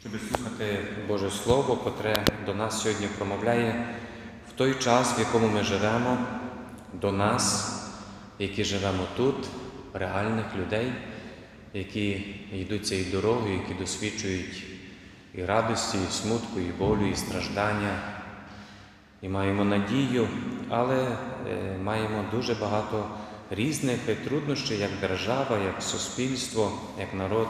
щоб слухати Боже Слово, котре до нас сьогодні промовляє в той час, в якому ми живемо, до нас, які живемо тут, реальних людей, які йдуть цією дорогою, які досвідчують і радості, і смутку, і болю, і страждання, і маємо надію, але е, маємо дуже багато різних труднощів, як держава, як суспільство, як народ,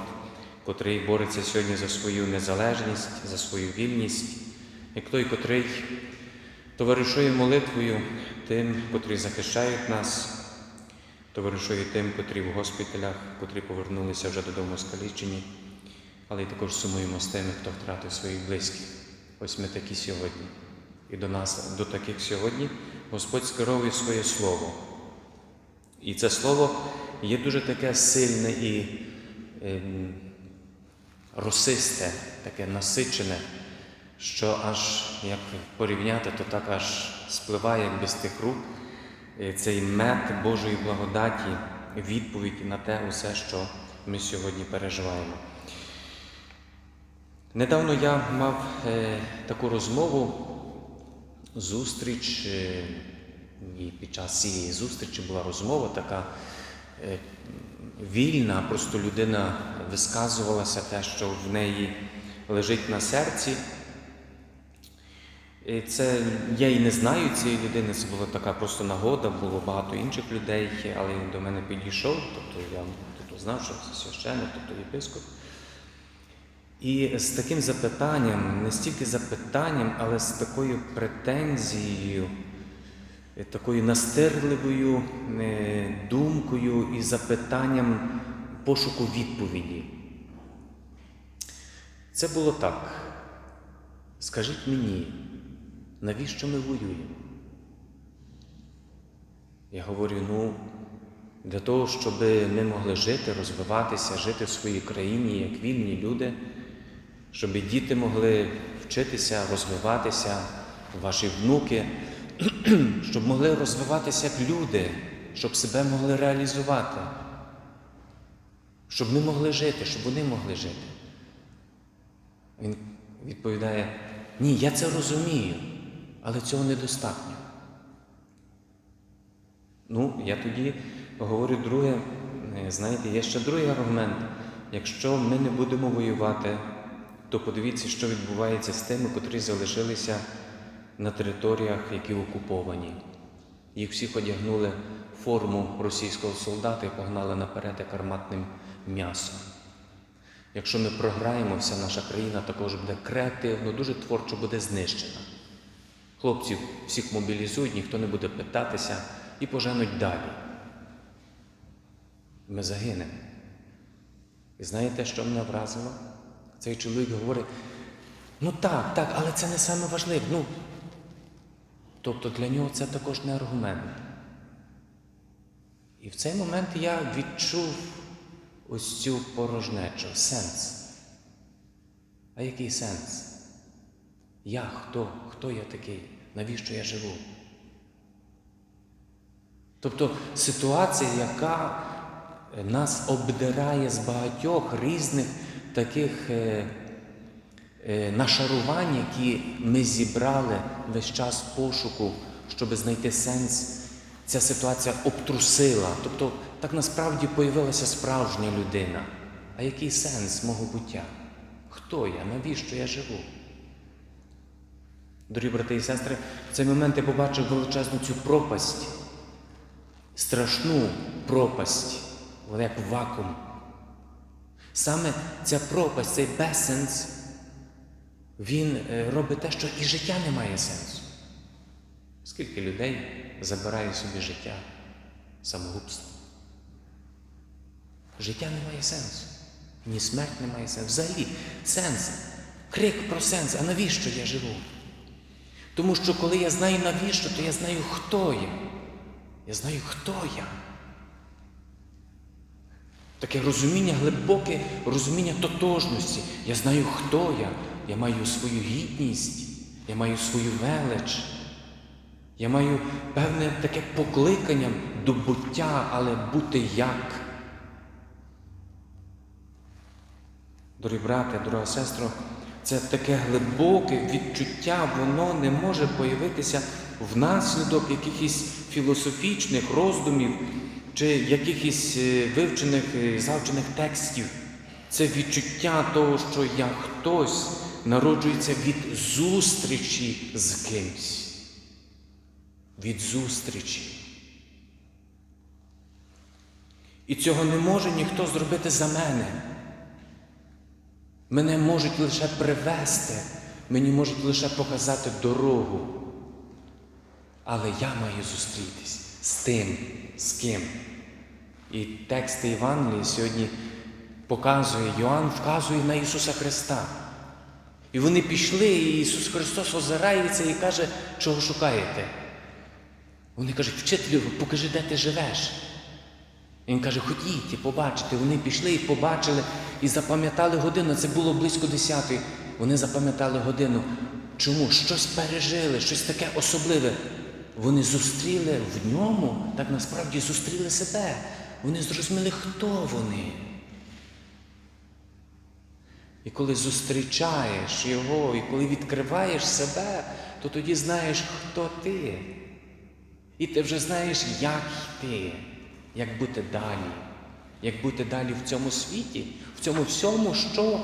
котрий бореться сьогодні за свою незалежність, за свою вільність, як той, котрий товаришує молитвою тим, котрі захищають нас, товаришує тим, котрі в госпіталях, котрі повернулися вже додому скалічені, але й також сумуємо з тими, хто втратив своїх близьких. Ось ми такі сьогодні. І до нас, до таких сьогодні, Господь скеровує своє слово. І це слово є дуже таке сильне і ем, росисте, таке насичене, що аж як порівняти, то так аж спливає як без тих рук цей мед Божої благодаті, відповідь на те усе, що ми сьогодні переживаємо. Недавно я мав е, таку розмову, зустріч, е, і під час цієї зустрічі була розмова така е, вільна, просто людина висказувалася те, що в неї лежить на серці. І Це я і не знаю цієї людини, це була така просто нагода, було багато інших людей, але він до мене підійшов, тобто я тобто, знав, що це священник, тобто єпископ. І з таким запитанням, не стільки запитанням, але з такою претензією, такою настирливою е, думкою і запитанням пошуку відповіді. Це було так. Скажіть мені, навіщо ми воюємо? Я говорю, ну, для того, щоб ми могли жити, розвиватися, жити в своїй країні як вільні люди, щоб діти могли вчитися, розвиватися, ваші внуки, щоб могли розвиватися як люди, щоб себе могли реалізувати, щоб ми могли жити, щоб вони могли жити. Він відповідає, ні, я це розумію, але цього недостатньо. Ну, я тоді говорю друге, е, знаєте, є ще другий аргумент. Якщо ми не будемо воювати, то подивіться, що відбувається з тими, котрі залишилися на територіях, які окуповані. Їх всіх одягнули форму російського солдата і погнали наперед як арматним м'ясом. Якщо ми програємо, вся наша країна також буде креативно, дуже творчо буде знищена. Хлопців всіх мобілізують, ніхто не буде питатися і поженуть далі. Ми загинемо. І знаєте, що мене вразило? Цей чоловік говорить: ну так, так, але це не саме важливе. Ну, тобто для нього це також не аргумент. І в цей момент я відчув ось цю порожнечу, сенс. А який сенс? Я хто? Хто я такий? Навіщо я живу? Тобто ситуація, яка нас обдирає з багатьох різних таких е, нашарувань, які ми зібрали весь час пошуку, щоб знайти сенс, ця ситуація обтрусила. Тобто так насправді появилася справжня людина. А який сенс мого буття? Хто я? Навіщо я живу? Дорогі брати і сестри, в цей момент я побачив величезну цю пропасть, страшну пропасть, як вакуум. Саме ця пропасть, цей безсенс, він е, робить те, що і життя не має сенсу. Скільки людей забирає собі життя самогубство? Життя не має сенсу. Ні смерть не має сенсу. Взагалі, сенс. Крик про сенс. А навіщо я живу? Тому що коли я знаю навіщо, то я знаю, хто я. Я знаю, хто я. Таке розуміння, глибоке розуміння тотожності. Я знаю, хто я. Я маю свою гідність, я маю свою велич. Я маю певне таке покликання до буття, але бути як. Дорогі брате, дорога сестро, Це таке глибоке відчуття, воно не може появитися внаслідок якихось філософічних роздумів чи якихось е, вивчених е, завчених текстів. Це відчуття того, що я хтось народжується від зустрічі з кимсь. Від зустрічі. І цього не може ніхто зробити за мене. Мене можуть лише привести, мені можуть лише показати дорогу. Але я маю зустрітись з тим, з ким. І тексти Євангелії сьогодні показує, Йоанн вказує на Ісуса Христа. І вони пішли, і Ісус Христос озирається і каже, чого шукаєте. Вони кажуть, вчителю, покажи, де ти живеш. Він каже, ходіть і побачите. Вони пішли і побачили, і запам'ятали годину. Це було близько десятої. Вони запам'ятали годину. Чому? Щось пережили, щось таке особливе. Вони зустріли в ньому, так насправді зустріли себе. Вони зрозуміли, хто вони. І коли зустрічаєш його, і коли відкриваєш себе, то тоді знаєш, хто ти. І ти вже знаєш, як йти, як бути далі, як бути далі в цьому світі, в цьому всьому, що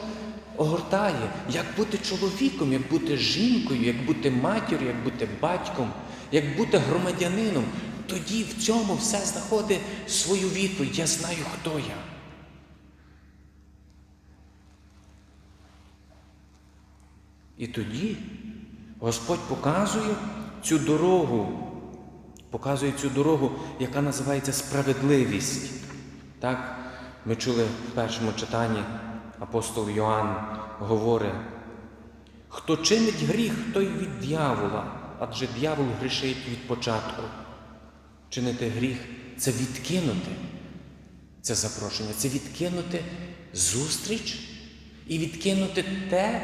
огортає, як бути чоловіком, як бути жінкою, як бути матір'ю, як бути батьком, як бути громадянином. Тоді в цьому все знаходить свою відповідь. Я знаю, хто я. І тоді Господь показує цю дорогу, показує цю дорогу, яка називається справедливість. Так, ми чули в першому читанні апостол Йоанн говорить, хто чинить гріх, той від дьявола, адже дьявол грішить від початку. Чинити гріх це відкинути це запрошення, це відкинути зустріч і відкинути те,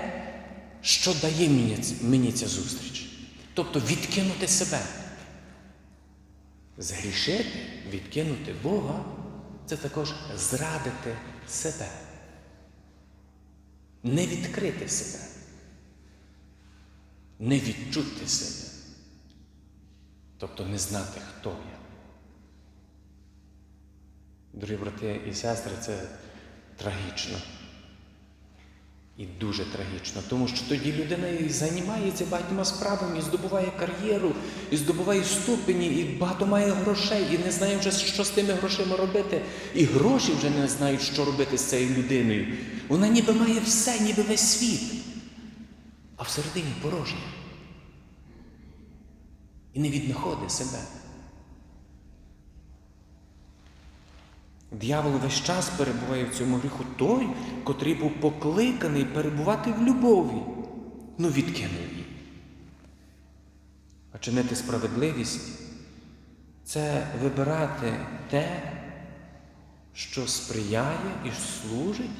що дає мені, ця зустріч. Тобто відкинути себе. Згрішити, відкинути Бога це також зрадити себе. Не відкрити себе. Не відчути себе. Тобто не знати, хто я. Дорогі брати і сестри, це трагічно. І дуже трагічно, тому що тоді людина і займається багатьма справами, і здобуває кар'єру, і здобуває ступені, і багато має грошей, і не знає вже, що з тими грошима робити. І гроші вже не знають, що робити з цією людиною. Вона ніби має все, ніби весь світ, а всередині порожня. І не віднаходить себе. Д'явол весь час перебуває в цьому гріху. Той, котрий був покликаний перебувати в любові, ну відкинув її. А чинити справедливість? Це вибирати те, що сприяє і служить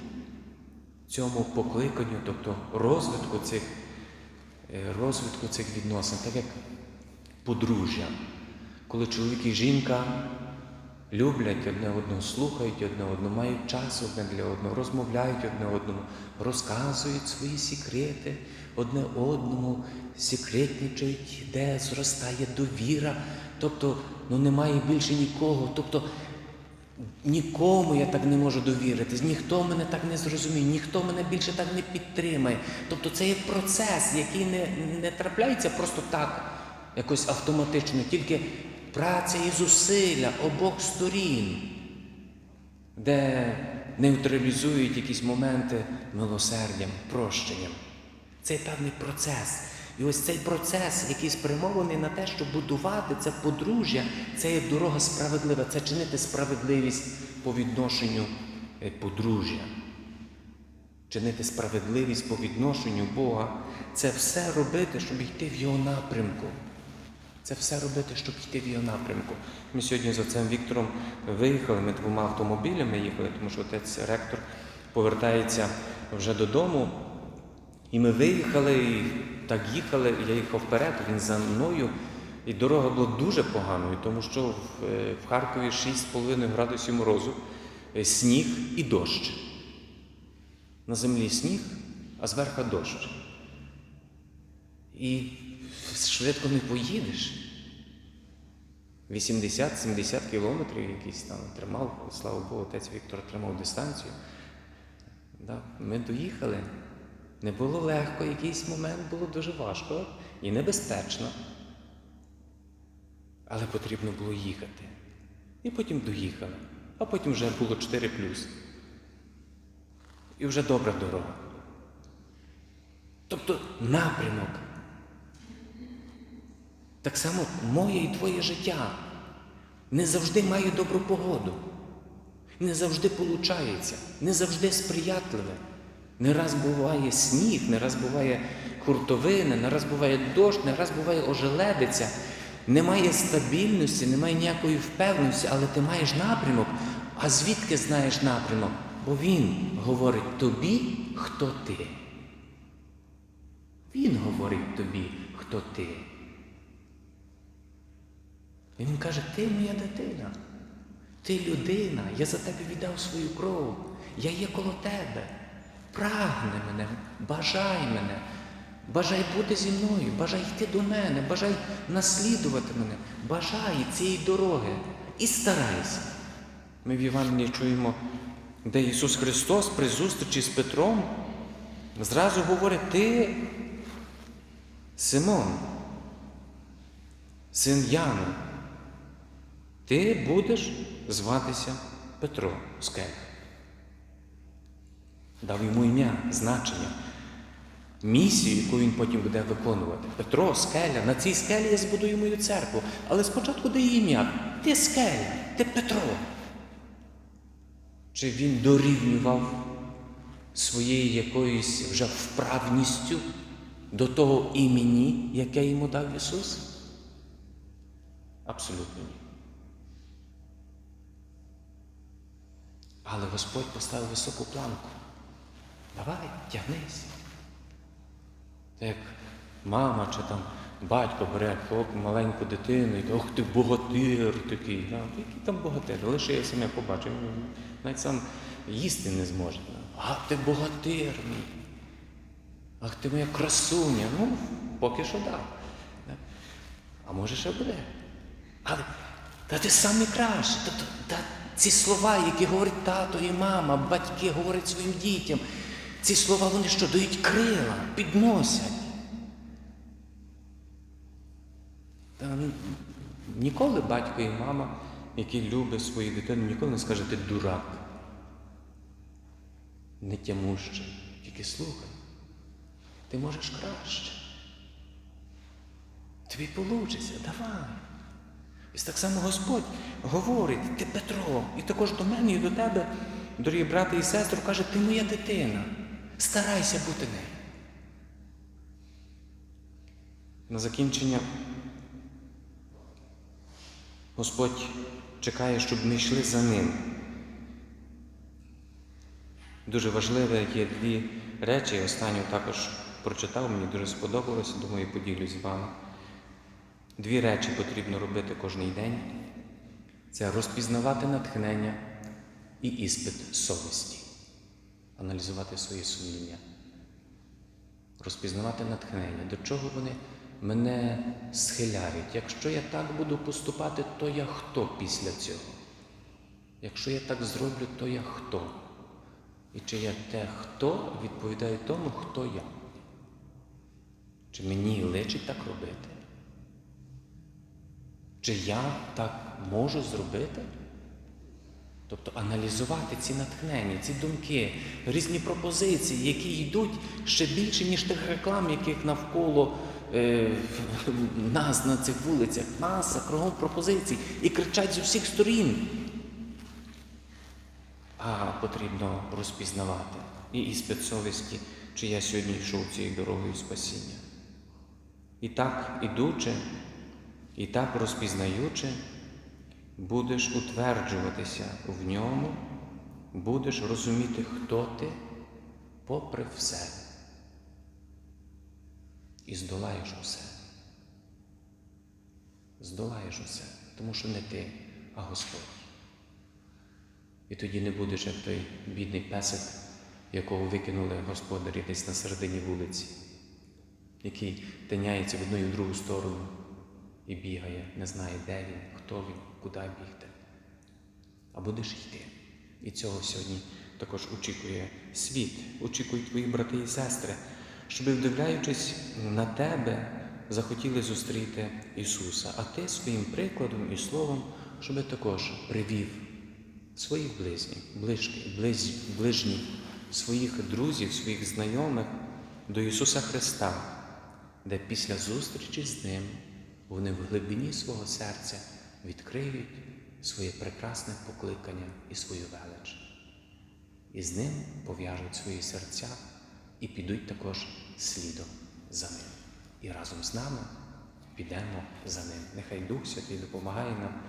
цьому покликанню, тобто розвитку цих, е, розвитку цих відносин, так як подружжя, коли чоловік і жінка люблять одне одного, слухають одне одного, мають час одне для одного, розмовляють одне одному, розказують свої секрети одне одному, секретничають, де зростає довіра. Тобто ну, немає більше нікого. Тобто нікому я так не можу довіритись, ніхто мене так не зрозуміє, ніхто мене більше так не підтримає. Тобто це є процес, який не, не трапляється просто так, якось автоматично, тільки праця і зусилля обох сторін, де нейтралізують якісь моменти милосердям, прощенням. Це певний процес. І ось цей процес, який спрямований на те, щоб будувати це подружжя, це є дорога справедлива, це чинити справедливість по відношенню е, подружжя. Чинити справедливість по відношенню Бога, це все робити, щоб йти в його напрямку. Це все робити, щоб йти в його напрямку. Ми сьогодні з отцем Віктором виїхали, ми двома автомобілями їхали, тому що отець ректор повертається вже додому. І ми виїхали, і так їхали, я їхав вперед, він за мною. І дорога була дуже поганою, тому що в, е, Харкові 6,5 градусів морозу, е, сніг і дощ. На землі сніг, а зверху дощ. І швидко не поїдеш. 80-70 кілометрів якийсь там тримав, слава Богу, отець Віктор тримав дистанцію. Да, Ми доїхали. Не було легко, якийсь момент було дуже важко і небезпечно. Але потрібно було їхати. І потім доїхали. А потім вже було 4 І вже добра дорога. Тобто напрямок. Так само моє і твоє життя не завжди має добру погоду. Не завжди получається, не завжди сприятливе. Не раз буває сніг, не раз буває хуртовина, не раз буває дощ, не раз буває ожеледиця. Немає стабільності, немає ніякої впевненості, але ти маєш напрямок. А звідки знаєш напрямок? Бо він говорить тобі, хто ти. Він говорить тобі, хто ти. Він каже, ти моя дитина, ти людина, я за тебе віддав свою кров, я є коло тебе. Прагни мене, бажай мене, бажай бути зі мною, бажай йти до мене, бажай наслідувати мене, бажай цієї дороги. І старайся. Ми в Євангелії чуємо, де Ісус Христос при зустрічі з Петром зразу говорить, ти Симон, син Яну, ти будеш зватися Петро Скель. Дав йому ім'я, значення, місію, яку він потім буде виконувати. Петро, скеля, на цій скелі я збудую мою церкву. Але спочатку дає ім'я. Ти скеля, ти Петро. Чи він дорівнював своєю якоюсь вже вправністю до того імені, яке йому дав Ісус? Абсолютно ні. Але Господь поставив високу планку. Давай, тягнись. Та як мама чи там батько бере маленьку дитину і каже, ох ти богатир такий. Да, який там богатир? Лише я саме побачив, навіть сам їсти не зможе. А ти богатир мій. Ах ти моя красуня. Ну, поки що. Да. А може ще буде. Але та ти самий кращий. Та, ці слова, які говорить тато і мама, батьки говорять своїм дітям. Ці слова вони що дають крила, підносять. Та ніколи батько і мама, які люблять свою дитину, ніколи не скаже, ти дурак. Не тямуще, тільки слухай. Ти можеш краще. Тобі получиться, давай. І так само Господь говорить, ти Петро, і також до мене і до тебе, дорогі брати і сестри, каже, ти моя дитина. Старайся бути нею. На закінчення Господь чекає, щоб ми йшли за ним. Дуже важливе є дві речі. Останню також прочитав, мені дуже сподобалося, думаю, поділюсь з вами. Дві речі потрібно робити кожен день. Це розпізнавати натхнення і іспит совісті аналізувати свої сумління, розпізнавати натхнення, до чого вони мене схиляють. Якщо я так буду поступати, то я хто після цього? Якщо я так зроблю, то я хто? І чи я те, хто відповідає тому, хто я? Чи мені личить так робити? Чи я так можу зробити? Тобто аналізувати ці натхнення, ці думки, різні пропозиції, які йдуть ще більше, ніж тих реклам, яких навколо е, нас на цих вулицях, маса кругом пропозицій і кричать з усіх сторін. А потрібно розпізнавати і іспит совісті, чи я сьогодні йшов цією дорогою спасіння. І так, ідучи, і так розпізнаючи будеш утверджуватися в ньому, будеш розуміти, хто ти попри все. І здолаєш усе. Здолаєш усе, тому що не ти, а Господь. І тоді не будеш як той бідний песик, якого викинули господарі десь на середині вулиці, який тиняється в одну і в другу сторону і бігає, не знає, де він, хто він, куди бігти. А будеш йти. І цього сьогодні також очікує світ, очікують твої брати і сестри, щоб, вдивляючись на тебе, захотіли зустріти Ісуса, а ти своїм прикладом і словом, щоб також привів своїх близніх, ближніх, своїх друзів, своїх знайомих до Ісуса Христа, де після зустрічі з Ним вони в глибині свого серця відкриють своє прекрасне покликання і свою велич. І з ним пов'яжуть свої серця і підуть також слідом за ним. І разом з нами підемо за ним. Нехай Дух Святий допомагає нам,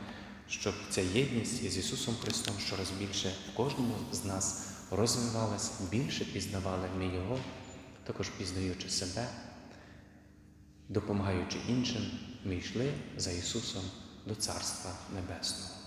щоб ця єдність із Ісусом Христом щораз більше в кожному з нас розвивалась, більше пізнавали ми Його, також пізнаючи себе, допомагаючи іншим, ми йшли за Ісусом до Царства Небесного.